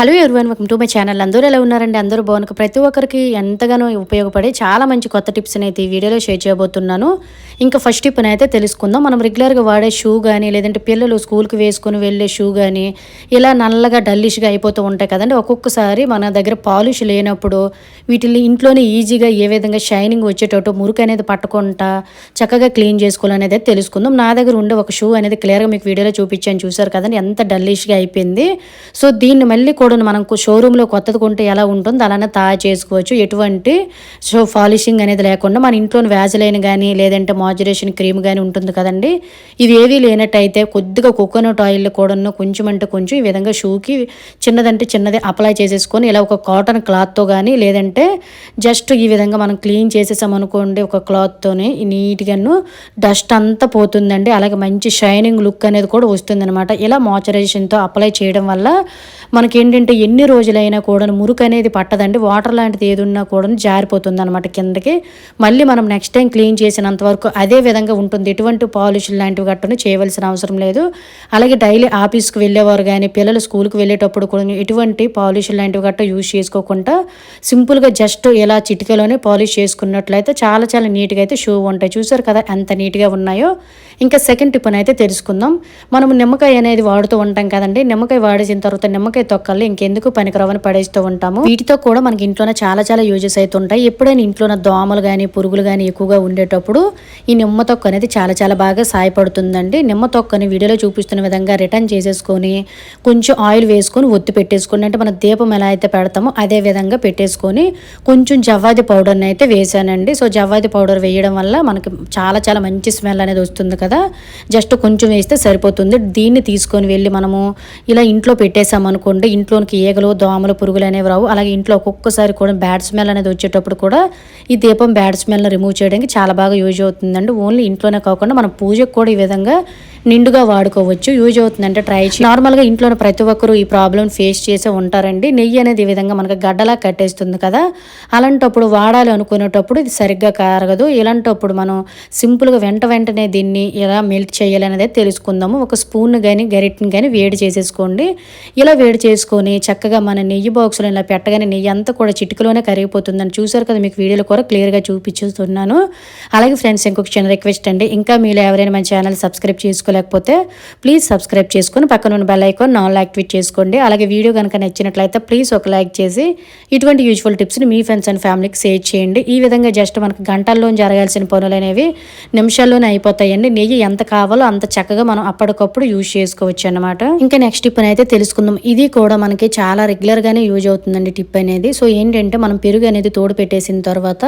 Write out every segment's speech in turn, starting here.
Hello everyone welcome to my channel. అందరూ ఎలా ఉన్నారండి? అందరూ బాగున్నారు? ప్రతి ఒక్కరికి ఎంతగానో ఉపయోగపడే చాలా మంచి కొత్త టిప్స్ అయితే ఈ వీడియోలో షేర్ చేయబోతున్నాను. ఇంకా ఫస్ట్ టిప్ అయితే తెలుసుకుందాం. మనం రెగ్యులర్గా వాడే షూ కానీ లేదంటే పిల్లలు స్కూల్కి వేసుకొని వెళ్ళే షూ కానీ ఇలా నల్లగా డల్లిష్గా అయిపోతూ ఉంటాయి కదండి. ఒక్కొక్కసారి మన దగ్గర పాలిష్ లేనప్పుడు వీటిని ఇంట్లోనే ఈజీగా ఏ విధంగా షైనింగ్ వచ్చేటట్టు మురికి అనేది పట్టకుండా చక్కగా క్లీన్ చేసుకోవాలనేది తెలుసుకుందాం. నా దగ్గర ఉండే ఒక షూ అనేది క్లియర్గా మీకు వీడియోలో చూపించాను. చూసారు కదండి? ఎంత డల్లిష్గా అయిపోయింది. సో దీన్ని మళ్ళీ కూడా మనం షోరూంలో కొత్తది కొంటే ఎలా ఉంటుందో అలానే తయారు చేసుకోవచ్చు. ఎటువంటి షో పాలిషింగ్ అనేది లేకుండా మన ఇంట్లో వ్యాజలైన్ కానీ లేదంటే మాయిశ్చరైజేషన్ క్రీమ్ కానీ ఉంటుంది కదండి. ఇవి ఏవి లేనట్టయితే కొద్దిగా కోకోనట్ ఆయిల్ కూడా కొంచెం అంటే కొంచెం ఈ విధంగా షూకి చిన్నదంటే చిన్నది అప్లై చేసేసుకొని ఇలా ఒక కాటన్ క్లాత్తో కానీ లేదంటే జస్ట్ ఈ విధంగా మనం క్లీన్ చేసేసామనుకోండి ఒక క్లాత్తోనే నీట్గాను డస్ట్ అంతా పోతుందండి. అలాగే మంచి షైనింగ్ లుక్ అనేది కూడా వస్తుంది అనమాట ఇలా మాయిశ్చరైజేషన్తో అప్లై చేయడం వల్ల మనకి ఏంటంటే ఎన్ని రోజులైనా కూడా మురుకు అనేది పట్టదండి. వాటర్ లాంటిది ఏది ఉన్నా కూడా జారిపోతుంది అనమాట కిందకి. మళ్ళీ మనం నెక్స్ట్ టైం క్లీన్ చేసినంత వరకు అదే విధంగా ఉంటుంది. ఎటువంటి పాలిష్ లాంటివి గట్టను చేయవలసిన అవసరం లేదు. అలాగే డైలీ ఆఫీస్కి వెళ్ళేవారు కానీ పిల్లలు స్కూల్కి వెళ్ళేటప్పుడు కూడా ఎటువంటి పాలిష్ లాంటివి గట్ట యూజ్ చేసుకోకుండా సింపుల్గా జస్ట్ ఇలా చిటికలోనే పాలిష్ చేసుకున్నట్లయితే చాలా చాలా నీట్గా అయితే షూ ఉంటాయి. చూసారు కదా ఎంత నీట్గా ఉన్నాయో. ఇంకా సెకండ్ టిప్ అయితే తెలుసుకుందాం. మనం నిమ్మకాయ అనేది వాడుతూ ఉంటాం కదండి. నిమ్మకాయ వాడేసిన తర్వాత నిమ్మకాయ వల్ల ఇంకెందుకు పనికిరవని పడేస్తూ ఉంటాము. వీటితో కూడా మనకి ఇంట్లోనే చాలా చాలా యూజెస్ అవుతుంటాయి ఎప్పుడైనా ఇంట్లో దోమలు కానీ పురుగులు కానీ ఎక్కువగా ఉండేటప్పుడు ఈ నిమ్మ తొక్క అనేది చాలా చాలా బాగా సహాయపడుతుందండి నిమ్మ తొక్కని వీడియోలో చూపిస్తున్న విధంగా రిటర్న్ చేసేసుకొని కొంచెం ఆయిల్ వేసుకొని ఒత్తి పెట్టేసుకుని అంటే మన దీపం ఎలా అయితే పెడతామో అదే విధంగా పెట్టేసుకొని కొంచెం జవ్వాది పౌడర్ని అయితే వేసానండి. సో జవ్వాది పౌడర్ వేయడం వల్ల మనకి చాలా చాలా మంచి స్మెల్ అనేది వస్తుంది కదా. జస్ట్ కొంచెం వేస్తే సరిపోతుంది. దీన్ని తీసుకొని వెళ్ళి మనము ఇలా ఇంట్లో పెట్టేసామనుకోండి ఇంట్లోనికి ఈగలు దోమలు పురుగులు అనేవి రావు. అలాగే ఇంట్లో ఒక్కొక్కసారి కూడా బ్యాడ్ స్మెల్ అనేది వచ్చేటప్పుడు కూడా ఈ దీపం బ్యాడ్ స్మెల్ని రిమూవ్ చేయడానికి చాలా బాగా యూజ్ అవుతుందండి. ఓన్లీ ఇంట్లోనే కాకుండా మనం పూజకు కూడా ఈ విధంగా నిండుగా వాడుకోవచ్చు. యూజ్ అవుతుందంటే ట్రై చేసి నార్మల్గా ఇంట్లో ప్రతి ఒక్కరూ ఈ ప్రాబ్లం ఫేస్ చేసే ఉంటారండి. నెయ్యి అనేది ఈ విధంగా మనకు గడ్డలా కట్టేస్తుంది కదా. అలాంటప్పుడు వాడాలి అనుకునేటప్పుడు ఇది సరిగ్గా కారగదు. ఇలాంటప్పుడు మనం సింపుల్గా వెంట వెంటనే దీన్ని ఎలా మెల్ట్ చేయాలి అనేది తెలుసుకుందాము. ఒక స్పూన్ కానీ గరిటని కానీ వేడి చేసేసుకోండి. ఇలా వేడి చేసుకొని చక్కగా మన నెయ్యి బాక్స్లో ఇలా పెట్టగానే నెయ్యి అంతా కూడా చిటికలోనే కరిగిపోతుందని చూసారు కదా మీకు వీడియోలో కూడా క్లియర్గా చూపించుతున్నాను అలాగే ఫ్రెండ్స్ ఇంకొక చిన్న రిక్వెస్ట్ అండి. ఇంకా మీరు ఎవరైనా మన ఛానల్ సబ్స్క్రైబ్ చేసుకోలేకపోతే ప్లీజ్ సబ్స్క్రైబ్ చేసుకొని పక్కన ఉన్న బెల్ ఐకాన్ నాన్ యాక్టివేట్ చేసుకోండి. అలాగే వీడియో కనుక నచ్చినట్లయితే ప్లీజ్ ఒక లైక్ చేసి ఇటువంటి యూజ్ఫుల్ టిప్స్ని మీ ఫ్రెండ్స్ అండ్ ఫ్యామిలీకి షేర్ చేయండి. ఈ విధంగా జస్ట్ మనకు గంటల్లో జరగాల్సిన పనులు అనేవి నిమిషాల్లోనే అయిపోతాయండి. నెయ్యి ఎంత కావాలో అంత చక్కగా మనం అప్పటికప్పుడు యూజ్ చేసుకోవచ్చు అనమాట ఇంకా నెక్స్ట్ టిప్ అయితే తెలుసుకుందాం. ఇది కూడా మనకి చాలా రెగ్యులర్గానే యూజ్ అవుతుందండి టిప్ అనేది. సో ఏంటంటే మనం పెరుగు అనేది తోడు పెట్టేసిన తర్వాత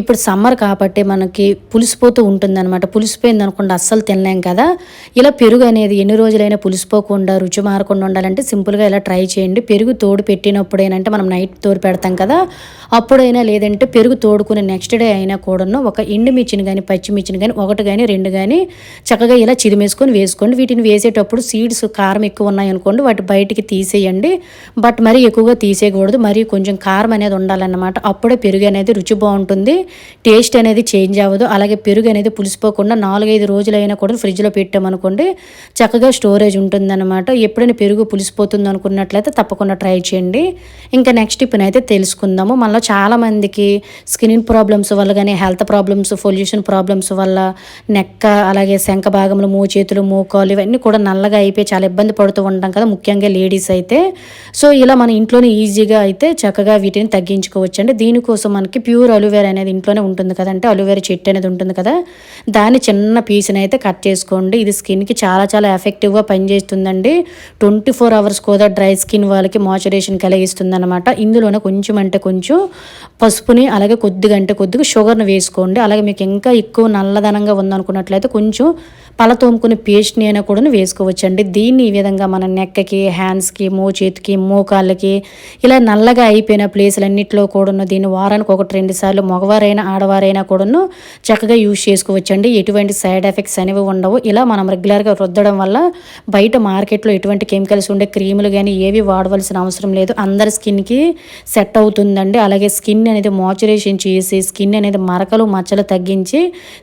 ఇప్పుడు సమ్మర్ కాబట్టి మనకి పులిసిపోతూ ఉంటుందన్నమాట. పులిసిపోయింది అనుకోండి అస్సలు తినలేం కదా. ఇలా పెరుగు అనేది ఎన్ని రోజులైనా పులిసిపోకుండా రుచి మారకుండా ఉండాలంటే సింపుల్గా ఇలా ట్రై చేయండి. పెరుగు తోడు పెట్టినప్పుడు మనం నైట్ తోడు పెడతాం కదా అప్పుడైనా లేదంటే పెరుగు తోడుకునే నెక్స్ట్ డే అయినా కూడాను ఒక ఎండుమిర్చిని కానీ పచ్చిమిర్చిని కానీ ఒకటి కానీ రెండు కానీ చక్కగా ఇలా చిరిమేసుకొని వేసుకోండి. వీటిని వేసేటప్పుడు సీడ్స్ కారం ఎక్కువ ఉన్నాయనుకోండి వాటి బయటికి తీసేయండి. బట్ మరీ ఎక్కువగా తీసేయకూడదు. మరి కొంచెం కారం అనేది ఉండాలన్నమాట. అప్పుడే పెరుగు అనేది రుచి బాగుంటుంది. టేస్ట్ అనేది చేంజ్ అవ్వదు. అలాగే పెరుగు అనేది పులిసిపోకుండా నాలుగైదు రోజులైనా కూడా ఫ్రిడ్జ్లో అనుకోండి చక్కగా స్టోరేజ్ ఉంటుందన్నమాట. ఎప్పుడైనా పెరుగు పులిసిపోతుంది అనుకున్నట్లయితే తప్పకుండా ట్రై చేయండి. ఇంకా నెక్స్ట్ టిప్ని అయితే తెలుసుకుందాము. మనలో చాలామందికి స్కిన్ ప్రాబ్లమ్స్ వల్ల కానీ హెల్త్ ప్రాబ్లమ్స్ పొల్యూషన్ ప్రాబ్లమ్స్ వల్ల నెక్క అలాగే శంఖ భాగంలో మూ చేతులు మోకాలు ఇవన్నీ కూడా నల్లగా అయిపోయి చాలా ఇబ్బంది పడుతూ ఉంటాం కదా ముఖ్యంగా లేడీస్ అయితే. సో ఇలా మన ఇంట్లోనే ఈజీగా అయితే చక్కగా వీటిని తగ్గించుకోవచ్చు అండి దీనికోసం మనకి ప్యూర్ అలోవేరా అనేది ఇంట్లోనే ఉంటుంది కదంటే అలోవేరా చెట్టు అనేది ఉంటుంది కదా దాన్ని చిన్న పీస్ని అయితే కట్ చేసుకోండి. ఇది స్కిన్కి చాలా చాలా ఎఫెక్టివ్గా పనిచేస్తుందండి. ట్వంటీ ఫోర్ అవర్స్ కూడా డ్రై స్కిన్ వాళ్ళకి మాయిశ్చరైజేషన్ కలిగిస్తుంది అనమాట ఇందులోనే కొంచెం అంటే కొంచెం పసుపుని అలాగే కొద్దిగా అంటే కొద్దిగా షుగర్ని వేసుకోండి. అలాగే మీకు ఇంకా ఎక్కువ నల్లదనంగా ఉందనుకున్నట్లయితే కొంచెం పళ్ళ తోముకునే పేస్ట్ని అయినా కూడా వేసుకోవచ్చండి. దీన్ని ఈ విధంగా మన నెక్కకి హ్యాండ్స్కి మో చేతికి మోకాళ్ళకి ఇలా నల్లగా అయిపోయిన ప్లేసులన్నింటిలో కూడా దీన్ని వారానికి ఒకటి రెండు సార్లు మగవారైనా ఆడవారైనా కూడాను చక్కగా యూజ్ చేసుకోవచ్చండి. ఎటువంటి సైడ్ ఎఫెక్ట్స్ అనేవి ఉండవు. ఇలా మనం రెగ్యులర్గా రుద్దడం వల్ల బయట మార్కెట్లో ఎటువంటి కెమికల్స్ ఉండే క్రీములు కానీ ఏవి వాడవలసిన అవసరం లేదు. అందరి స్కిన్కి సెట్ అవుతుందండి. అలాగే స్కిన్ అనేది మాయిశ్చరైజేషన్ చేసి స్కిన్ అనేది మరకలు మచ్చలు తగ్గించి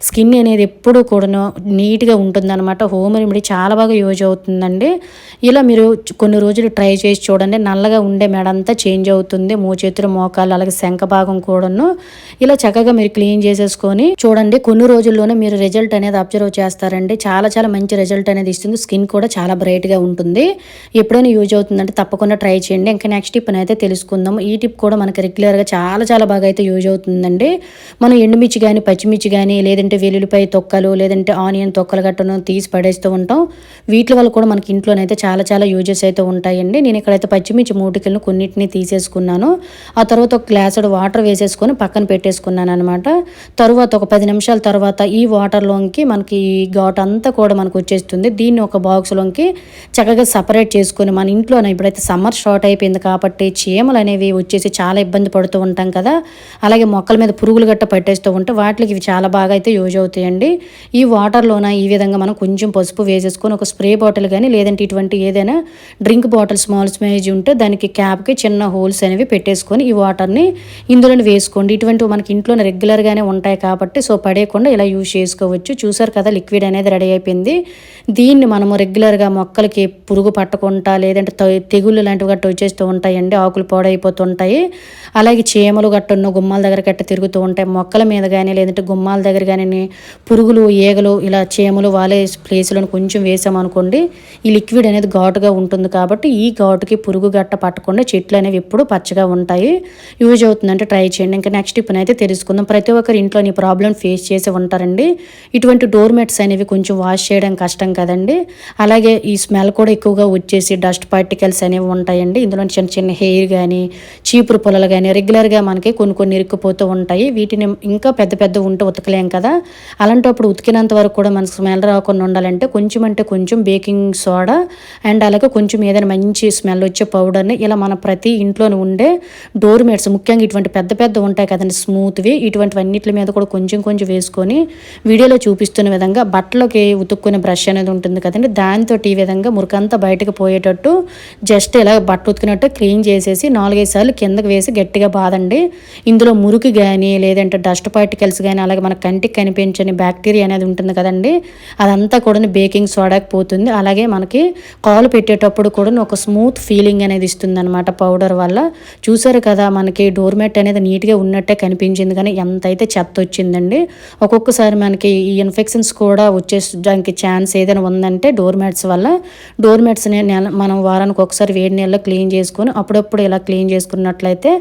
స్కిన్ అనేది ఎప్పుడూ కూడాను నీట్గా ఉంటుందన్నమాట. హోమ్ రెమెడీ చాలా బాగా యూజ్ అవుతుందండి. ఇలా మీరు కొన్ని రోజులు ట్రై చేసి చూడండి. నల్లగా ఉండే మెడ అంతా చేంజ్ అవుతుంది. మూచేతులు మోకాలు అలాగే శంఖ భాగం కూడాను. ఇలా చక్కగా మీరు క్లీన్ చేసేసుకొని చూడండి. కొన్ని రోజుల్లోనే మీరు రిజల్ట్ అనేది అబ్జర్వ్ చేస్తారండి. చాలా చాలా మంచి రిజల్ట్ అనేది ఇస్తుంది. స్కిన్ కూడా చాలా బ్రైట్గా ఉంటుంది. ఎప్పుడైనా యూజ్ అవుతుందంటే తప్పకుండా ట్రై చేయండి. ఇంకా నెక్స్ట్ టిప్ అయితే తెలుసుకుందాం. ఈ టిప్ కూడా మనకి రెగ్యులర్గా చాలా చాలా బాగా అయితే యూజ్ అవుతుందండి. మనం ఎండుమిర్చి కానీ పచ్చిమిర్చి కానీ లేదంటే వెల్లుల్లిపాయ తొక్కలు లేదంటే ఆనియన్ తొక్కలు గట్టను తీసి పడేస్తూ ఉంటాం. వీటి వల్ల కూడా మనకి ఇంట్లోనైతే చాలా చాలా యూజెస్ అయితే ఉంటాయండి. నేను ఇక్కడైతే పచ్చిమిర్చి మూటికలను కొన్నిటిని తీసేసుకున్నాను. ఆ తర్వాత ఒక గ్లాసుడు వాటర్ వేసేసుకొని పక్కన పెట్టేసుకున్నాను అనమాట తర్వాత ఒక పది నిమిషాల తర్వాత ఈ వాటర్లోకి మనకి ఈ ఘాట్ అంతా కూడా మనకు వచ్చేస్తుంది. దీన్ని ఒక బాక్స్లోకి చక్కగా సపరేట్ చేసుకొని మన ఇంట్లోనే ఇప్పుడైతే సమ్మర్ షార్ట్ అయిపోయింది కాబట్టి చీమలు అనేవి వచ్చేసి చాలా ఇబ్బంది పడుతూ ఉంటాం కదా. అలాగే మొక్కల మీద పురుగులు గట్ట పట్టేస్తూ ఉంటే వాటికి ఇవి చాలా బాగా అయితే యూజ్ అవుతాయండి. ఈ వాటర్లోన ఈ విధంగా మనం కొంచెం పసుపు వేసేసుకొని ఒక స్ప్రే బాటిల్ కానీ లేదంటే ఇటువంటి ఏదైనా డ్రింక్ బాటిల్ స్మాల్ స్మేజ్ ఉంటే దానికి క్యాప్కి చిన్న హోల్స్ అనేవి పెట్టేసుకొని ఈ వాటర్ని ఇందులో వేసుకోండి. ఇటువంటివి మనకి ఇంట్లోనే రెగ్యులర్గానే ఉంటాయి కాబట్టి సో పడేయకుండా ఇలా యూజ్ చేసుకోవచ్చు. చూసారు కదా లిక్విడ్ అనేది రెడీ అయిపోయింది. దీన్ని మనము రెగ్యులర్గా మొక్కలకి పురుగు పట్టకుండా లేదంటే తెగుళ్ళు లాంటివి గట్ట వచ్చేస్తూ ఉంటాయండి. ఆకులు పాడైపోతుంటాయి. అలాగే చీమలు గట్ట ఉన్న గుమ్మాల దగ్గర గట్ట తిరుగుతూ ఉంటాయి. మొక్కల మీద కానీ లేదంటే గుమ్మాల దగ్గర కానీ పురుగులు ఈగలు ఇలా చీమలు వాలే ప్లేస్లను కొంచెం వేసామనుకోండి ఈ లిక్విడ్ అనేది ఘాటుగా ఉంటుంది కాబట్టి ఈ ఘాటుకి పురుగు గట్ట పట్టకుండా చెట్లు అనేవి ఎప్పుడు పచ్చగా ఉంటాయి. యూజ్ అవుతుందంటే ట్రై చేయండి. ఇంకా నెక్స్ట్ ఇప్పుడు అయితే తెలుసుకుందాం. ప్రతి ఒక్కరి ఇంట్లో నీ ప్రాబ్లం ఫేస్ చేసి ఉంటారండి. ఇటువంటి డోర్ మెట్స్ అనేవి కొంచెం వాష్ చేయడం కష్టం కదండి. అలాగే ఈ స్మెల్ కూడా ఎక్కువగా వచ్చేసి డస్ట్ పార్టికల్స్ అనేవి ఉంటాయండి. ఇందులో చిన్న చిన్న హెయిర్ కానీ చీపురు పొలలు కానీ రెగ్యులర్గా మనకి కొన్ని కొన్ని ఇరుక్కుపోతూ ఉంటాయి. వీటిని ఇంకా పెద్ద పెద్ద ఉంటే ఉతకలేం కదా. అలాంటప్పుడు ఉతికినంత వరకు కూడా మనకు స్మెల్ రాకుండా ఉండాలంటే కొంచెం అంటే కొంచెం బేకింగ్ సోడా అండ్ అలాగే కొంచెం ఏదైనా మంచి స్మెల్ వచ్చే పౌడర్ని ఇలా మన ప్రతి ఇంట్లోనే ఉండే డోర్ మేట్స్ ముఖ్యంగా ఇటువంటి పెద్ద పెద్ద ఉంటాయి కదండి స్మూత్వి. ఇటువంటివన్నిటి మీద కూడా కొంచెం కొంచెం వేసుకొని వీడియోలో చూపిస్తున్న విధంగా బట్టలకి ఉతుక్కునే బ్రష్ అనేది ఉంటుంది కదండి దాంతో ఈ విధంగా మురికంతా బయటకు పోయేటట్టు జస్ట్ ఇలా బట్ట ఉతుకున్నట్టు క్లీన్ చేసేసి నాలుగైదు సార్లు కిందకి వేసి గట్టిగా బాదండి. ఇందులో మురికి కానీ లేదంటే డస్ట్ పార్టికల్స్ కానీ అలాగే మన కంటికి కనిపించని బ్యాక్టీరియా అనేది ఉంటుంది కదండి అదంతా కూడా బేకింగ్ సోడాకి పోతుంది. అలాగే మనకి కాలు పెట్టేటప్పుడు కూడా ఒక స్మూత్ ఫీలింగ్ అనేది ఇస్తుంది అనమాట పౌడర్ వల్ల. చూసారు కదా మనకి డోర్మెట్ అనేది నీట్గా ఉన్నట్టే కనిపించింది. కానీ ఎంత అయితే చెత్త వచ్చిందండి. ఒక్కొక్కసారి మనకి ఈ ఇన్ఫెక్షన్స్ కూడా వచ్చేసడానికి ఛాన్స్ ఏదైనా ఉందంటే డోర్ మ్యాట్స్ వల్ల. డోర్ మ్యాట్స్ని నెల మనం వారానికి ఒకసారి వేడి నీళ్ళలో క్లీన్ చేసుకొని అప్పుడప్పుడు ఇలా క్లీన్ చేసుకున్నట్లయితే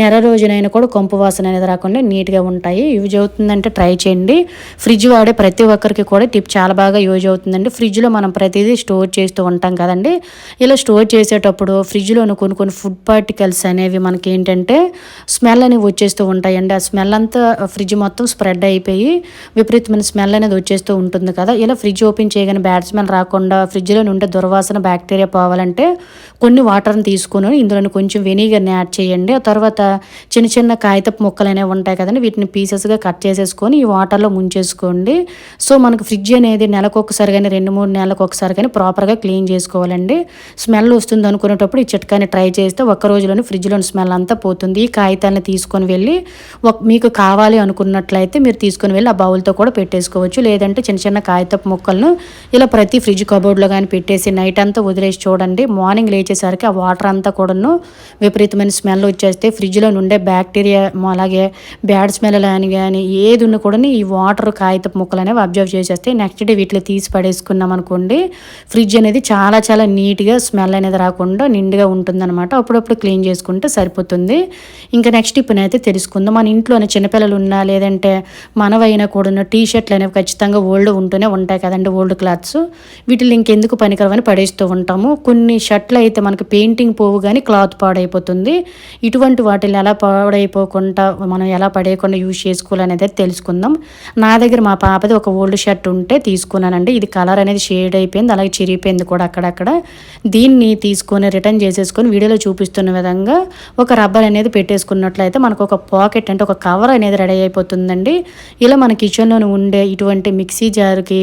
నెల రోజునైనా కూడా కొంపు వాసన అనేది రాకుండా నీట్గా ఉంటాయి. యూజ్ అవుతుందంటే ట్రై చేయండి. ఫ్రిడ్జ్ వాడే ప్రతి ఒక్కరికి కూడా టిప్ చాలా బాగా యూజ్ అవుతుందండి. ఫ్రిడ్జ్లో మనం ప్రతిదీ స్టోర్ చేస్తూ ఉంటాం కదండి. ఇలా స్టోర్ చేసేటప్పుడు ఫ్రిడ్జ్లోని కొన్ని కొన్ని ఫుడ్ పార్టికల్స్ అనేవి మనకి ఏంటంటే స్మెల్ అనేవి వచ్చేస్తూ ఉంటాయండి. ఆ స్మెల్ అంతా ఫ్రిడ్జ్ మొత్తం స్ప్రెడ్ అయిపోయి విపరీతమైన స్మెల్ అనేది వచ్చేస్తూ ఉంటుంది కదా. ఇలా ఫ్రిడ్జ్ ఓపెన్ చేయగానే బ్యాడ్ స్మెల్ రాకుండా ఫ్రిడ్జ్లో ఉండే దుర్వాసన బ్యాక్టీరియా పోవాలంటే కొన్ని వాటర్ని తీసుకుని ఇందులో కొంచెం వెనిగర్ని యాడ్ చేయండి. ఆ తర్వాత చిన్న చిన్న కాగితపు ముక్కలు అనేవి ఉంటాయి కదండి. వీటిని పీసెస్గా కట్ చేసేసుకొని ఈ వాటర్లో ముంచేసుకోండి. సో మనకు ఫ్రిడ్జ్ అనేది నెలకు ఒకసారి కానీ రెండు మూడు నెలలకు ఒకసారి కానీ ప్రాపర్గా క్లీన్ చేసుకోవాలండి. స్మెల్ వస్తుంది అనుకునేటప్పుడు ఈ చిట్కాని ట్రై చేస్తే ఒక్క రోజులోనే ఫ్రిడ్జ్లోని స్మెల్ అంతా పోతుంది. ఈ కాగితాలను తీసుకొని వెళ్ళి మీకు కావాలి అనుకున్నట్లయితే మీరు తీసుకొని వెళ్ళి ఆ బౌల్తో కూడా పెట్టేసుకోవచ్చు. లేదంటే చిన్న చిన్న కాగితపు ముక్కలను ఇలా ప్రతి ఫ్రిడ్జ్ కబోర్డ్లో కానీ పెట్టేసి నైట్ అంతా వదిలేసి చూడండి. మార్నింగ్ లేచేసరికి ఆ వాటర్ అంతా కూడాను విపరీతమైన స్మెల్ వచ్చేస్తే ఫ్రిడ్జ్లో ఉండే బ్యాక్టీరియా అలాగే బ్యాడ్ స్మెల్ అని కానీ ఏది ఉన్న కూడా ఈ వాటర్ కాగితపు ముక్కలు అనేవి అబ్జర్వ్ చేసేస్తే నెక్స్ట్ డే వీటిలో తీసి పడేసుకున్నాం అనుకోండి ఫ్రిడ్జ్ అనేది చాలా చాలా నీట్గా స్మెల్ అనేది రాకుండా నిండుగా ఉంటుందన్నమాట. అప్పుడప్పుడు క్లీన్ చేసుకుంటే సరిపోతుంది. ఇంకా నెక్స్ట్ ఇప్పుడు అయితే తెలుసుకుందాం. మన ఇంట్లోనే చిన్నపిల్లలు ఉన్నా లేదంటే మనవైనా కూడా టీ షర్ట్లు అనేవి ఖచ్చితంగా ఓల్డ్ ఉంటూనే ఉంటాయి కదండి ఓల్డ్ క్లాత్స్. వీటిని ఇంకెందుకు పనికరమని పడేస్తూ ఉంటాము. కొన్ని షర్ట్లు అయితే మనకి పెయింటింగ్ పోవు కానీ క్లాత్ పాడైపోతుంది. ఇటువంటి వాటిని ఎలా పాడైపోకుండా మనం ఎలా పడేయకుండా యూజ్ చేసుకోవాలనేది తెలుసుకుందాం. నా దగ్గర మా పాపది ఒక ఓల్డ్ షర్ట్ ఉంటే తీసుకున్నానండి. ఇది కలర్ అనేది షేడ్ అయిపోయింది అలాగే చిరిగిపోయింది కూడా అక్కడక్కడ. దీన్ని తీసుకొని రిటర్న్ చేసేసుకొని వీడియోలో చూపిస్తున్న విధంగా ఒక రబ్బర్ అనేది పెట్టేసుకున్నట్లయితే మనకు ఒక పాకెట్ అంటే ఒక కవర్ అనేది రెడీ అయిపోతుందండి. ఇలా మన కిచెన్లో ఉండే ఇటువంటి మిక్సీ జార్కి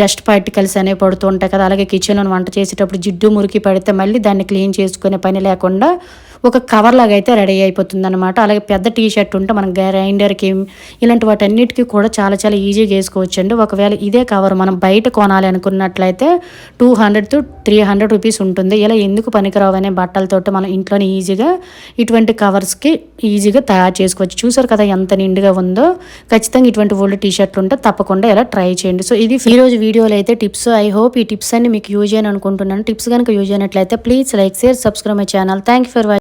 డస్ట్ పార్టికల్స్ అనేవి పడుతూ ఉంటాయి కదా అలాగే కిచెన్లో వంట చేసేటప్పుడు జిడ్డు మురికి పడితే మళ్ళీ దాన్ని క్లీన్ చేసుకునే పని లేకుండా ఒక కవర్ లాగా అయితే రెడీ అయిపోతుంది అనమాట అలాగే పెద్ద టీ షర్ట్ ఉంటే మనం గ్రైండర్కి ఇలాంటి వాటన్నిటికీ కూడా చాలా చాలా ఈజీగా వేసుకోవచ్చు అండి ఒకవేళ ఇదే కవర్ మనం బయట కొనాలి అనుకున్నట్లయితే two hundred to three hundred rupees ఉంటుంది. ఇలా ఎందుకు పనికిరావు అనే బట్టలతోటి మనం ఇంట్లోనే ఈజీగా ఇటువంటి కవర్స్కి ఈజీగా తయారు చేసుకోవచ్చు. చూసారు కదా ఎంత నిండుగా ఉందో? ఖచ్చితంగా ఇటువంటి ఓల్డ్ టీ షర్ట్లు ఉంటే తప్పకుండా ఇలా ట్రై చేయండి. సో ఇది ఈరోజు వీడియోలో అయితే టిప్స్ ఐ హోప్ ఈ టిప్స్ అన్ని మీకు యూజ్ చేయని అనుకుంటున్నాను. టిప్స్ కనుక యూజ్ అయినట్లయితే please like share subscribe my channel thank for watching